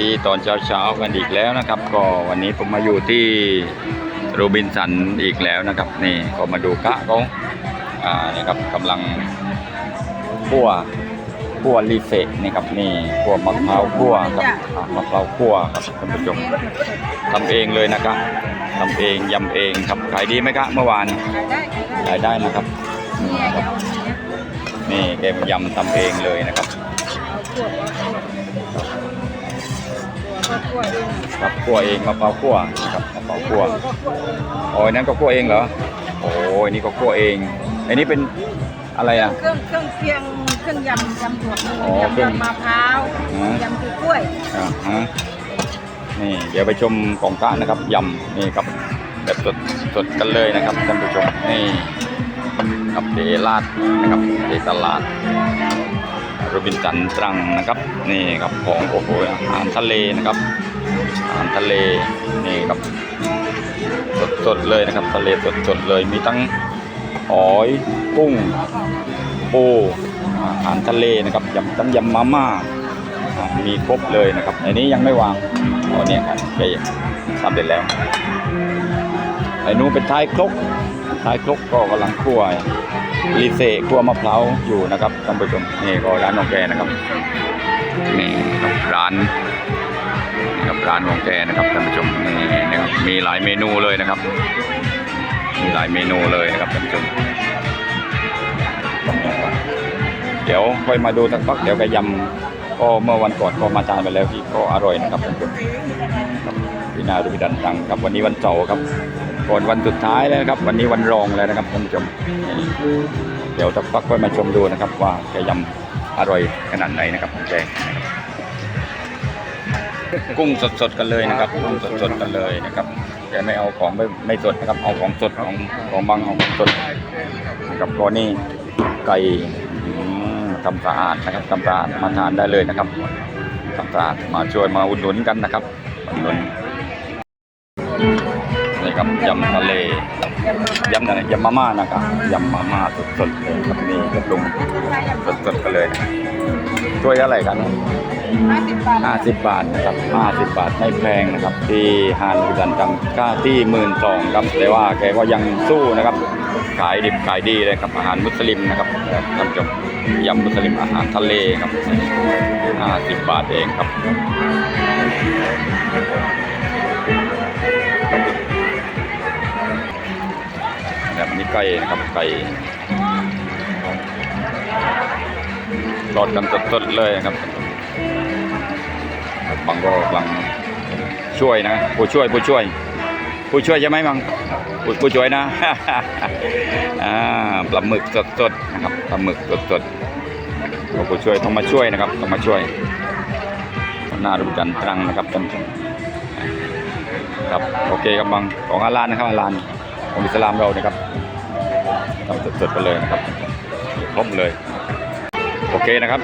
ที่ตอนเช้าๆกันอีกแล้วนะครับ ก็วันนี้ผมมาอยู่ที่โรบินสันอีกแล้วนะครับ นี่ก็มาดูกะเขาอ่านี่ครับกำลังคั่วคั่วลีเฟกนี่ครับนี่คั่วมะพร้าวคั่วครับมะพร้าวคั่วครับท่านผู้ชมทำเองเลยนะครับทำเองยำเองครับขายดีไหมครับเมื่อวานขายได้นะครับนี่ครับนี่แกยำทำเองเลยนะครับาขวดเอาขวดก็ขวดเองครับคั่วเองมะพร้าวคั่วนะครับมะพร้าวคั่วขวดก็ขวดเองโอ้ยนั่นก็คั่วเองเหรอโอ้ยนี่ก็คั่วเอง อันนี้เป็นอะไรอะ เครื่องเครื่องเคียงเครื่องยำยำถั่วอ๋อเครื่องยำมะพร้าวอืมยำคือกล้วยอ่าฮะนี่เดี๋ยวไปชมของกลางนะครับยำนี่ครับแบบสดสดกันเลยนะครับท่านผู้ชมนี่กับเดลาดนะครับเดตลาด โรบินสันตรังนะครับนี่ครับของโอ้โหอาหารทะเลนะครับอาหารทะเลนี่ครับสดสดๆเลยนะครับทะเลสดสดๆเลยมีทั้งหอยกุ้งปูอาหารทะเลนะครับยำต้มยำมาม่าอ่ามีครบเลยนะครับอันนี้ยังไม่วางอ๋อเนี่ยครับไปทำเสร็จแล้วไอ้นู้นเป็นท้ายครกท้ายครกก็กำลังคั่ว รีเซคั่วมะพร้าวอยู่นะครับท่านผู้ชมนี่ก็ร้านของแกนะครับนี่ครับร้านนี่ครับร้านของแกนะครับท่านผู้ชมนี่นะครับมีหลายเมนูเลยนะครับ มีหลายเมนูเลยนะครับท่านผู้ชมเดี๋ยวค่อยมาดูสักพักเดี๋ยวก็ยำก็เมื่อวันก่อนก็มาทานไปแล้วที่ก็อร่อยนะครับท่านผู้ชมครับพี่นาดูพิดันตังครับวันนี้วันเสาร์ครับ ก่อนวันสุดท้ายแล้วนะครับ วันนี้วันรองแล้วนะครับท่านผู้ชมเดี๋ยวสักพักค่อมาชมดูนะครับ ว่าแกยำอร่อยขนาดไหนนะครับของแกกุ้งสดๆกันเลยนะครับกุ้งสดๆกันเลยนะครับแกไม่เอาของไม่ไม่สดนะครับ เอาของสดของของบางเอาของสดนะครับก็นี่ไก่ทำสะอาดนะครับทำสะอาดมาทานได้เลยนะครับทำสะอาดมาช่วยมาอุดหนุนกันนะครับอุดหนุน นี่ครับยำทะเลยำมะพร้าวยำอะไรยำมาม่านะครับยำมาม่าสดๆเลยครับนี่ครับลุงสดๆกันเลยช่วยอะไรกันห้าสิบบาท50บาทนะครับ50บาทไม่แพงนะครับ ที่ฮานบุดันตังค่าที่หมื่นสองครับแต่ว่าแกก็ยังสู้นะครับ ขายดิบขายดีเลยครับอาหารมุสลิมนะครับท่านผู้ชมยำมุสลิมอาหารทะเลครับ50บาทเองครับ นี้ไก่นะครับไก่ทอดกันสดๆเลยนะครับบางก็กำลังช่วยนะผู้ช่วยผู้ช่วย ผู้ช่วยใช่ไหมบังผู้ผู้ช่วยนะอ่าปลาหมึกสดๆนะครับปลาหมึกสดๆผู้ช่วยต้องมาช่วยนะครับต้องมาช่วยหน้ารุมจันทร์ตรังนะครับท่านผู้ชมครับโอเคครับบังของอาลานนะครับอาลานของอิสลามเรานะครับ สดๆไปเลยนะครับครบเลย โอเคนะครับ